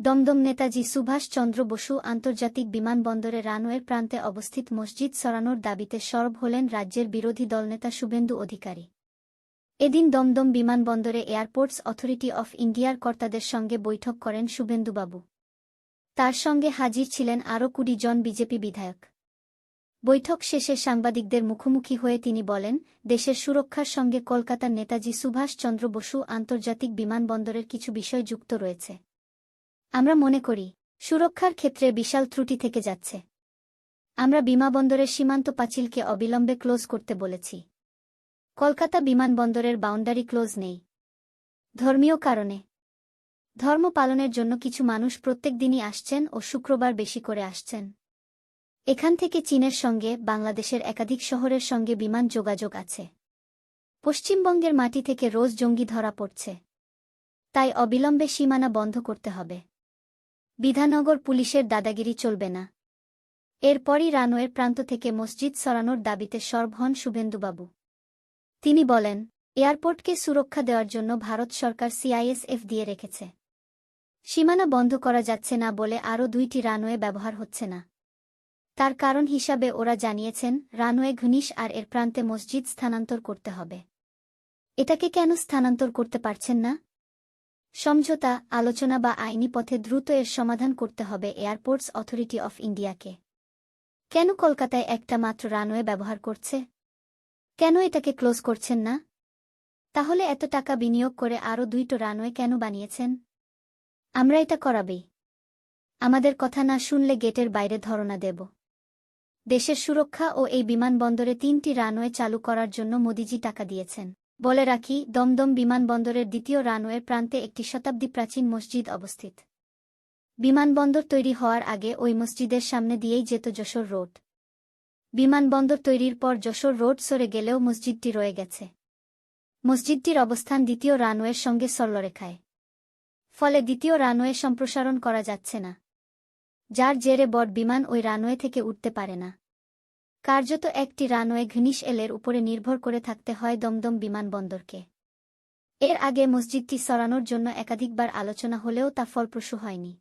দমদম নেতাজি সুভাষ চন্দ্র বসু আন্তর্জাতিক বিমানবন্দরে রানওয়ের প্রান্তে অবস্থিত মসজিদ সরানোর দাবিতে সরব হলেন রাজ্যের বিরোধী দলনেতা শুভেন্দু অধিকারী। এদিন দমদম বিমানবন্দরে এয়ারপোর্টস অথরিটি অফ ইন্ডিয়ার কর্তাদের সঙ্গে বৈঠক করেন শুভেন্দুবাবু। তার সঙ্গে হাজির ছিলেন আরও কুড়ি জন বিজেপি বিধায়ক। বৈঠক শেষে সাংবাদিকদের মুখোমুখি হয়ে তিনি বলেন, দেশের সুরক্ষার সঙ্গে কলকাতার নেতাজি সুভাষ চন্দ্র বসু আন্তর্জাতিক বিমানবন্দরের কিছু বিষয় যুক্ত রয়েছে। আমরা মনে করি, সুরক্ষার ক্ষেত্রে বিশাল ত্রুটি থেকে যাচ্ছে। আমরা বিমাবন্দরের সীমান্ত পাঁচিলকে অবিলম্বে ক্লোজ করতে বলেছি। কলকাতা বিমানবন্দরের বাউন্ডারি ক্লোজ নেই। ধর্মীয় কারণে। ধর্ম পালনের জন্য কিছু মানুষ প্রত্যেক দিনই আসছেন ও শুক্রবার বেশি করে আসছেন। এখান থেকে চীনের সঙ্গে, বাংলাদেশের একাধিক শহরের সঙ্গে বিমান যোগাযোগ আছে। পশ্চিমবঙ্গের মাটি থেকে রোজ জঙ্গি ধরা পড়ছে। তাই অবিলম্বে সীমানা বন্ধ করতে হবে। বিধাননগর পুলিশের দাদাগিরি চলবে না। এরপরই রানওয়ের প্রান্ত থেকে মসজিদ সরানোর দাবিতে সরব হন শুভেন্দুবাবু। তিনি বলেন, এয়ারপোর্টকে সুরক্ষা দেওয়ার জন্য ভারত সরকার সিআইএসএফ দিয়ে রেখেছে। সীমানা বন্ধ করা যাচ্ছে না বলে আরও দুইটি রানওয়ে ব্যবহার হচ্ছে না। তার কারণ হিসাবে ওরা জানিয়েছেন, রানওয়ে ঘনিশ আর এর প্রান্তে মসজিদ স্থানান্তর করতে হবে। এটাকে কেন স্থানান্তর করতে পারছেন না? সমঝোতা, আলোচনা বা আইনি পথে দ্রুত এর সমাধান করতে হবে এয়ারপোর্টস অথরিটি অফ ইন্ডিয়াকে। কেন কলকাতায় একটা মাত্র রানওয়ে ব্যবহার করছে? কেন এটাকে ক্লোজ করছেন না? তাহলে এত টাকা বিনিয়োগ করে আরও দুইটো রানওয়ে কেন বানিয়েছেন? আমরা এটা করাবেই আমাদের কথা না শুনলে গেটের বাইরে ধরনা দেব। দেশের সুরক্ষা ও এই বিমানবন্দরে তিনটি রানওয়ে চালু করার জন্য মোদিজি টাকা দিয়েছেন। বলে রাখি, দমদম বিমানবন্দরের দ্বিতীয় রানওয়ের প্রান্তে একটি শতাব্দী প্রাচীন মসজিদ অবস্থিত। বিমানবন্দর তৈরি হওয়ার আগে ওই মসজিদের সামনে দিয়েই যেত যশোর রোড। বিমানবন্দর তৈরির পর যশোর রোড সরে গেলেও মসজিদটি রয়ে গেছে। মসজিদটির অবস্থান দ্বিতীয় রানওয়ের সঙ্গে সরলরেখায়। ফলে দ্বিতীয় রানওয়ে সম্প্রসারণ করা যাচ্ছে না। যার জেরে বট বিমান ওই রানওয়ে থেকে উঠতে পারে না। কার্যত একটি রানওয়ে ঘনিশ এলের উপরে নির্ভর করে থাকতে হয় দমদম বিমানবন্দরকে। এর আগে মসজিদটি সরানোর জন্য একাধিকবার আলোচনা হলেও তা ফলপ্রসূ হয়নি।